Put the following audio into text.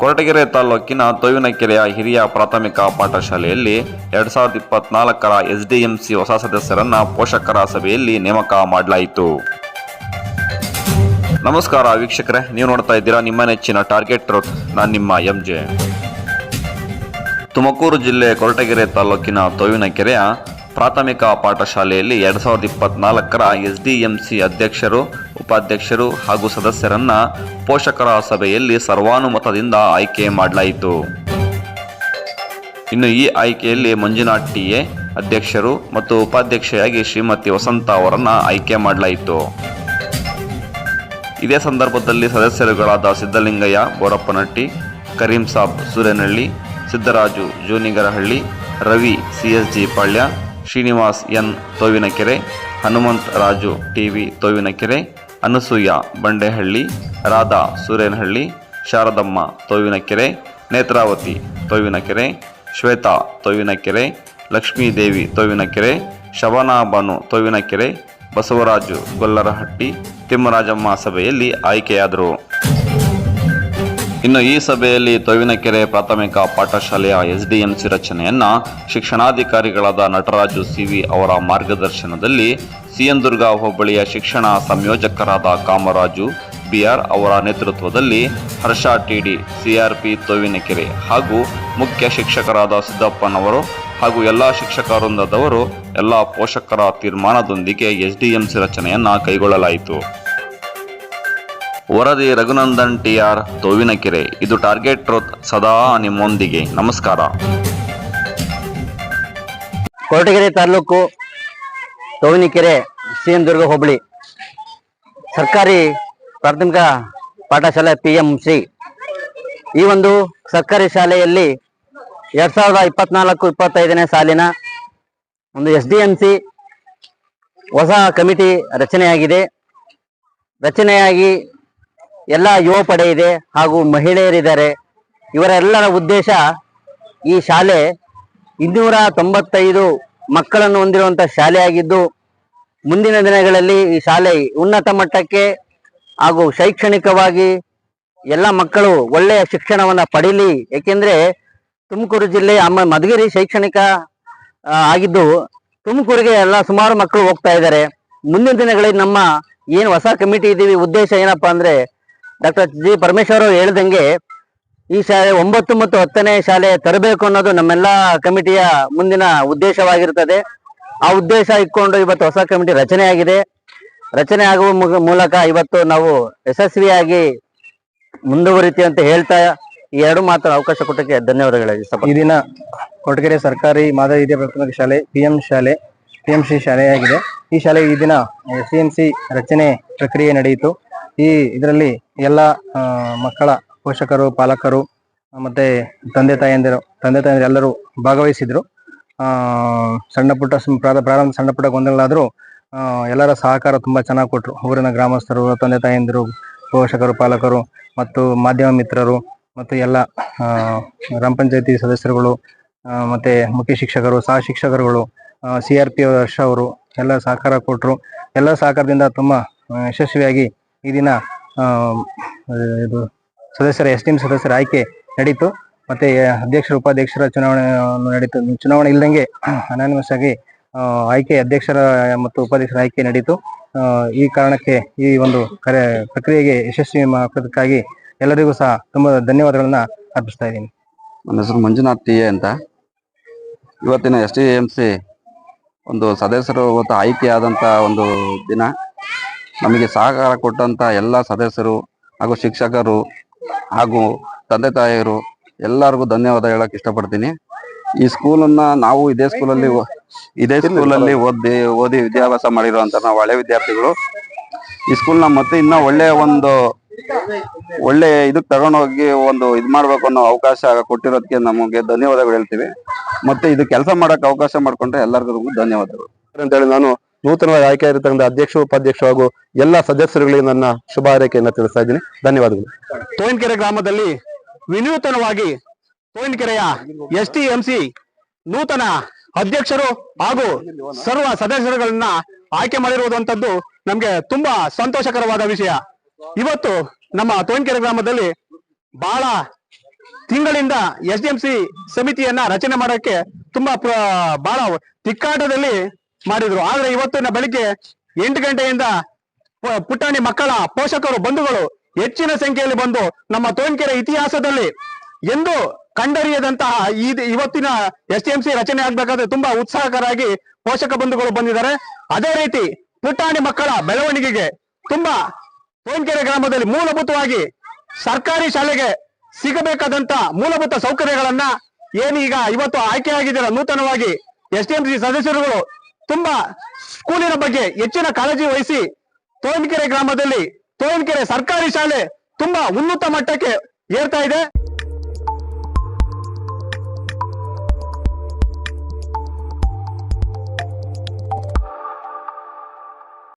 ಕೊರಟಗೆರೆ ತಾಲೂಕಿನ ತೋವಿನಕೆರೆಯ ಹಿರಿಯ ಪ್ರಾಥಮಿಕ ಪಾಠಶಾಲೆಯಲ್ಲಿ ಎರಡ್ ಸಾವಿರದ ಇಪ್ಪತ್ನಾಲ್ಕರ ಎಸ್ಡಿಎಂಸಿ ಹೊಸ ಸದಸ್ಯರನ್ನ ಪೋಷಕರ ಸಭೆಯಲ್ಲಿ ನೇಮಕ ಮಾಡಲಾಯಿತು. ನಮಸ್ಕಾರ ವೀಕ್ಷಕರೇ, ನೀವು ನೋಡ್ತಾ ಇದ್ದೀರಾ ನಿಮ್ಮ ನೆಚ್ಚಿನ ಟಾರ್ಗೆಟ್ ರೋಡ್ ನಾನು ನಿಮ್ಮ ಎಂ ಜೆ ತುಮಕೂರು ಜಿಲ್ಲೆ ಕೊರಟಗೆರೆ ತಾಲೂಕಿನ ತೋವಿನಕೆರೆಯ ಪ್ರಾಥಮಿಕ ಪಾಠಶಾಲೆಯಲ್ಲಿ ಎರಡ್ ಸಾವಿರದ ಇಪ್ಪತ್ನಾಲ್ಕರ ಎಸ್ ಡಿ ಎಂ ಸಿ ಅಧ್ಯಕ್ಷರು ಉಪಾಧ್ಯಕ್ಷರು ಹಾಗೂ ಸದಸ್ಯರನ್ನ ಪೋಷಕರ ಸಭೆಯಲ್ಲಿ ಸರ್ವಾನುಮತದಿಂದ ಆಯ್ಕೆ ಮಾಡಲಾಯಿತು. ಇನ್ನು ಈ ಆಯ್ಕೆಯಲ್ಲಿ ಮಂಜುನಾಥ್ ಟಿಎ ಅಧ್ಯಕ್ಷರು ಮತ್ತು ಉಪಾಧ್ಯಕ್ಷೆಯಾಗಿ ಶ್ರೀಮತಿ ವಸಂತ ಅವರನ್ನು ಆಯ್ಕೆ ಮಾಡಲಾಯಿತು. ಇದೇ ಸಂದರ್ಭದಲ್ಲಿ ಸದಸ್ಯರುಗಳಾದ Siddalingaiah, Borappanatti, Karim Sab Suryanahalli, Siddaraju Junigarahalli, Ravi CSG Palya, Srinivas N Tovinakere, Hanumanth Raju TV Tovinakere Anasuya, Bandehalli, Radha Surenahalli Sharadamma Tovinakere Netravathi Tovinakere Shweta Tovinakere Lakshmidevi Tovinakere Shabana Banu Tovinakere Basavaraju Gollarahatti, Thimmarajamma ಸಭೆಯಲ್ಲಿ ಆಯ್ಕೆಯಾದರು. ಇನ್ನು ಈ ಸಭೆಯಲ್ಲಿ ತೊವಿನಕೆರೆ ಪ್ರಾಥಮಿಕ ಪಾಠಶಾಲೆಯ SDMC ರಚನೆಯನ್ನ ಶಿಕ್ಷಣಾಧಿಕಾರಿಗಳಾದ Nataraju CV ಅವರ ಮಾರ್ಗದರ್ಶನದಲ್ಲಿ ಸಿಎನ್ದುರ್ಗ ಹೋಬಳಿಯ ಶಿಕ್ಷಣ ಸಂಯೋಜಕರಾದ ಕಾಮರಾಜು ಬಿಆರ್ ಅವರ ನೇತೃತ್ವದಲ್ಲಿ ಹರ್ಷ ಟಿಡಿ, ಸಿಆರ್ಪಿ ತೊವಿನಕೆರೆ ಹಾಗೂ ಮುಖ್ಯ ಶಿಕ್ಷಕರಾದ ಸಿದ್ದಪ್ಪನವರು ಹಾಗೂ ಎಲ್ಲ ಶಿಕ್ಷಕ ವೃಂದದವರು ಎಲ್ಲ ಪೋಷಕರ ತೀರ್ಮಾನದೊಂದಿಗೆ ಎಸ್ಡಿಎಂಸಿ ರಚನೆಯನ್ನ ಕೈಗೊಳ್ಳಲಾಯಿತು. ವರದಿ ರಘುನಂದನ್ ಟಿ ಆರ್ ತೋವಿನಕೆರೆ. ಇದು ಟಾರ್ಗೆಟ್ ಟ್ರೋತ್ ಸದಾ ನಿಮ್ಮೊಂದಿಗೆ. ನಮಸ್ಕಾರ. Koratagere taluk Tovinakere C M Durga hobli. ಸರ್ಕಾರಿ ಪ್ರಾಥಮಿಕ ಪಾಠಶಾಲೆ ಪಿ ಎಂ ಸಿ ಈ ಒಂದು ಸರ್ಕಾರಿ ಶಾಲೆಯಲ್ಲಿ ಎರಡ್ ಸಾವಿರದ ಇಪ್ಪತ್ನಾಲ್ಕು ಇಪ್ಪತ್ತೈದನೇ ಸಾಲಿನ ಒಂದು ಎಸ್ ಡಿ ಎಂ ಸಿ ಹೊಸ ಕಮಿಟಿ ರಚನೆಯಾಗಿದೆ. ರಚನೆಯಾಗಿ ಎಲ್ಲ ಯುವ ಪಡೆ ಇದೆ ಹಾಗೂ ಮಹಿಳೆಯರಿದ್ದಾರೆ. ಇವರೆಲ್ಲರ ಉದ್ದೇಶ ಈ ಶಾಲೆ ಇನ್ನೂರ ತೊಂಬತ್ತೈದು ಮಕ್ಕಳನ್ನು ಹೊಂದಿರುವಂತ ಶಾಲೆಯಾಗಿದ್ದು ಮುಂದಿನ ದಿನಗಳಲ್ಲಿ ಈ ಶಾಲೆ ಉನ್ನತ ಮಟ್ಟಕ್ಕೆ ಹಾಗೂ ಶೈಕ್ಷಣಿಕವಾಗಿ ಎಲ್ಲ ಮಕ್ಕಳು ಒಳ್ಳೆಯ ಶಿಕ್ಷಣವನ್ನು ಪಡೀಲಿ. ಏಕೆಂದ್ರೆ ತುಮಕೂರು ಜಿಲ್ಲೆ ಅಮ್ಮ ಮಧುಗಿರಿ ಶೈಕ್ಷಣಿಕ ಆಗಿದ್ದು ತುಮಕೂರಿಗೆ ಎಲ್ಲ ಸುಮಾರು ಮಕ್ಕಳು ಹೋಗ್ತಾ ಇದ್ದಾರೆ. ಮುಂದಿನ ದಿನಗಳಲ್ಲಿ ನಮ್ಮ ಏನು ಹೊಸ ಕಮಿಟಿ ಇದೀವಿ, ಉದ್ದೇಶ ಏನಪ್ಪಾ ಅಂದ್ರೆ ಡಾಕ್ಟರ್ ಜಿ ಪರಮೇಶ್ವರ್ ಅವರು ಹೇಳ್ದಂಗೆ ಈ ಶಾಲೆ ಒಂಬತ್ತು ಮತ್ತು ಹತ್ತನೇ ಶಾಲೆ ತರಬೇಕು ಅನ್ನೋದು ನಮ್ಮೆಲ್ಲ ಕಮಿಟಿಯ ಮುಂದಿನ ಉದ್ದೇಶವಾಗಿರುತ್ತದೆ ಆ ಉದ್ದೇಶ ಇಟ್ಕೊಂಡು ಇವತ್ತು ಹೊಸ ಕಮಿಟಿ ರಚನೆಯಾಗಿದೆ ರಚನೆ ಆಗುವ ಮೂಲಕ ಇವತ್ತು ನಾವು ಯಶಸ್ವಿಯಾಗಿ ಮುಂದುವರಿತೀವಿ ಅಂತ ಹೇಳ್ತಾ ಈ ಎರಡು ಮಾತ್ರ ಅವಕಾಶ ಕೊಟ್ಟಕ್ಕೆ ಧನ್ಯವಾದಗಳು ಈ ದಿನ ಕೊಟ್ಟಗೆರೆ ಸರ್ಕಾರಿ ಮಾದರಿ ಹಿರಿಯ ಪ್ರಾಥಮಿಕ ಶಾಲೆ ಪಿ ಎಂ ಶಾಲೆ ಪಿ ಎಂ ಸಿ ಶಾಲೆಯಾಗಿದೆ. ಈ ಶಾಲೆ ಈ ದಿನ ಎಸ್ ಎಂ ಸಿ ರಚನೆ ಪ್ರಕ್ರಿಯೆ ನಡೆಯಿತು. ಈ ಇದರಲ್ಲಿ ಎಲ್ಲ ಮಕ್ಕಳ ಪೋಷಕರು, ಪಾಲಕರು, ಮತ್ತು ತಂದೆ ತಾಯಂದಿರು ತಂದೆ ತಾಯಂದಿರು ಎಲ್ಲರೂ ಭಾಗವಹಿಸಿದ್ರು. ಸಣ್ಣ ಪುಟ್ಟ ಪ್ರಾರ- ಪ್ರಾರಂಭ ಸಣ್ಣ ಪುಟ್ಟ ಗೊಂದಲಗಳಾದ್ರೂ ಎಲ್ಲರ ಸಹಕಾರ ತುಂಬಾ ಚೆನ್ನಾಗಿ ಕೊಟ್ಟರು ಊರಿನ ಗ್ರಾಮಸ್ಥರು, ತಂದೆ ತಾಯಂದಿರು ಪೋಷಕರು, ಪಾಲಕರು, ಮತ್ತು ಮಾಧ್ಯಮ ಮಿತ್ರರು, ಮತ್ತು ಎಲ್ಲ ಗ್ರಾಮ ಪಂಚಾಯತಿ ಸದಸ್ಯರುಗಳು ಮತ್ತು ಮುಖ್ಯ ಶಿಕ್ಷಕರು, ಸಹ ಶಿಕ್ಷಕರುಗಳು ಸಿ ಆರ್ ಪಿ ಅವರು ಎಲ್ಲ ಸಹಕಾರ ಕೊಟ್ಟರು ಎಲ್ಲ ಸಹಕಾರದಿಂದ ತುಂಬಾ ಯಶಸ್ವಿಯಾಗಿ ಈ ದಿನ ಇದು ಸದಸ್ಯರ ಎಸ್ ಟಿ ಸದಸ್ಯರ ಆಯ್ಕೆ ನಡೀತು. ಮತ್ತೆ ಅಧ್ಯಕ್ಷರ, ಉಪಾಧ್ಯಕ್ಷರ ಚುನಾವಣೆ ನಡೀತು. ಚುನಾವಣೆ ಇಲ್ದಂಗೆ ಅನಾನಿಮಸ್ ಆಗಿ ಆಯ್ಕೆ, ಅಧ್ಯಕ್ಷರ ಮತ್ತು ಉಪಾಧ್ಯಕ್ಷರ ಆಯ್ಕೆ ನಡೀತು. ಈ ಕಾರಣಕ್ಕೆ ಈ ಒಂದು ಕರೆ ಪ್ರಕ್ರಿಯೆಗೆ ಯಶಸ್ವಿ ಮಾಡೋದಕ್ಕಾಗಿ ಎಲ್ಲರಿಗೂ ಸಹ ತುಂಬಾ ಧನ್ಯವಾದಗಳನ್ನ ಅರ್ಪಿಸ್ತಾ ಇದ್ದೀನಿ. ನನ್ನ ಹೆಸರು ಮಂಜುನಾಥ್ ಟಿ ಎ ಅಂತ. ಇವತ್ತಿನ ಎಸ್ ಟಿ ಎಂ ಸಿ ಒಂದು ಸದಸ್ಯರು ಇವತ್ತು ಆಯ್ಕೆಯಾದಂಥ ಒಂದು ದಿನ. ನಮಗೆ ಸಹಕಾರ ಕೊಟ್ಟಂತ ಎಲ್ಲ ಸದಸ್ಯರು ಹಾಗೂ ಶಿಕ್ಷಕರು ಹಾಗೂ ತಂದೆ ತಾಯಿಯರು ಎಲ್ಲರಿಗೂ ಧನ್ಯವಾದ ಹೇಳಕ್ ಇಷ್ಟಪಡ್ತೀನಿ. ಈ ಸ್ಕೂಲನ್ನ ನಾವು ಇದೇ ಸ್ಕೂಲಲ್ಲಿ ಇದೇ ಸ್ಕೂಲಲ್ಲಿ ಓದಿ ಓದಿ ವಿದ್ಯಾಭ್ಯಾಸ ಮಾಡಿರುವಂತ ನಾವು ಹಳೆ ವಿದ್ಯಾರ್ಥಿಗಳು. ಈ ಸ್ಕೂಲ್ನ ಮತ್ತೆ ಇನ್ನ ಒಳ್ಳೆ ಒಂದು ಒಳ್ಳೆ ಇದಕ್ ತಗೊಂಡೋಗಿ ಒಂದು ಇದ್ ಮಾಡ್ಬೇಕು ಅನ್ನೋ ಅವಕಾಶ ಕೊಟ್ಟಿರೋದಕ್ಕೆ ನಮಗೆ ಧನ್ಯವಾದಗಳು ಹೇಳ್ತೀವಿ. ಮತ್ತೆ ಇದು ಕೆಲಸ ಮಾಡಕ್ ಅವಕಾಶ ಮಾಡ್ಕೊಂಡ್ರೆ ಎಲ್ಲರಿಗೂ ಧನ್ಯವಾದಗಳು. ಅಂತ ಹೇಳಿ ನಾನು ನೂತನವಾಗಿ ಆಯ್ಕೆಯಾಗಿರ್ತಕ್ಕಂಥ ಅಧ್ಯಕ್ಷ, ಉಪಾಧ್ಯಕ್ಷ ಹಾಗೂ ಎಲ್ಲ ಸದಸ್ಯರುಗಳಿಗೆ ನನ್ನ ಶುಭ ಹಾರೈಕೆಯನ್ನು ತಿಳಿಸ್ತಾ ಇದ್ದೀನಿ. ಧನ್ಯವಾದಗಳು. ತೋಯಿನಕೆರೆ ಗ್ರಾಮದಲ್ಲಿ ವಿನೂತನವಾಗಿ ತೋಯಿನಕೆರೆಯ ಎಸ್ ಟಿ ಎಂ ಸಿ ನೂತನ ಅಧ್ಯಕ್ಷರು ಹಾಗೂ ಸರ್ವ ಸದಸ್ಯರುಗಳನ್ನ ಆಯ್ಕೆ ಮಾಡಿರುವುದಂತದ್ದು ನಮ್ಗೆ ತುಂಬಾ ಸಂತೋಷಕರವಾದ ವಿಷಯ. ಇವತ್ತು ನಮ್ಮ ತೋಯಿನಕೆರೆ ಗ್ರಾಮದಲ್ಲಿ ಬಹಳ ತಿಂಗಳಿಂದ ಎಸ್ ಡಿ ಎಂ ಸಿ ಸಮಿತಿಯನ್ನ ರಚನೆ ಮಾಡೋಕೆ ತುಂಬಾ ಬಹಳ ತಿಕ್ಕಾಟದಲ್ಲಿ ಮಾಡಿದ್ರು. ಆದ್ರೆ ಇವತ್ತಿನ ಬೆಳಿಗ್ಗೆ ಎಂಟು ಗಂಟೆಯಿಂದ ಪುಟಾಣಿ ಮಕ್ಕಳ ಪೋಷಕರು, ಬಂಧುಗಳು ಹೆಚ್ಚಿನ ಸಂಖ್ಯೆಯಲ್ಲಿ ಬಂದು ನಮ್ಮ ತೋನ್ಕೆರೆ ಇತಿಹಾಸದಲ್ಲಿ ಎಂದು ಕಂಡರಿಯದಂತಹ ಈ ಇವತ್ತಿನ ಎಸ್ ಎಂ ಸಿ ರಚನೆ ಆಗ್ಬೇಕಾದ್ರೆ ತುಂಬಾ ಉತ್ಸಾಹಕರಾಗಿ ಪೋಷಕ ಬಂಧುಗಳು ಬಂದಿದ್ದಾರೆ. ಅದೇ ರೀತಿ ಪುಟಾಣಿ ಮಕ್ಕಳ ಬೆಳವಣಿಗೆಗೆ ತುಂಬಾ ತೋನ್ಕೆರೆ ಗ್ರಾಮದಲ್ಲಿ ಮೂಲಭೂತವಾಗಿ ಸರ್ಕಾರಿ ಶಾಲೆಗೆ ಸಿಗಬೇಕಾದಂತ ಮೂಲಭೂತ ಸೌಕರ್ಯಗಳನ್ನ ಏನೀಗ ಇವತ್ತು ಆಯ್ಕೆಯಾಗಿದ್ದೀರ ನೂತನವಾಗಿ ಎಸ್ ಟಿ ಎಂ ಸಿ ಸದಸ್ಯರುಗಳು ತುಂಬಾ ಸ್ಕೂಲಿನ ಬಗ್ಗೆ ಹೆಚ್ಚಿನ ಕಾಳಜಿ ವಹಿಸಿ ತೋನ್ಕೆರೆ ಗ್ರಾಮದಲ್ಲಿ ತೋನ್ಕೆರೆ ಸರ್ಕಾರಿ ಶಾಲೆ ತುಂಬಾ ಉನ್ನತ ಮಟ್ಟಕ್ಕೆ ಏರ್ತಾ ಇದೆ.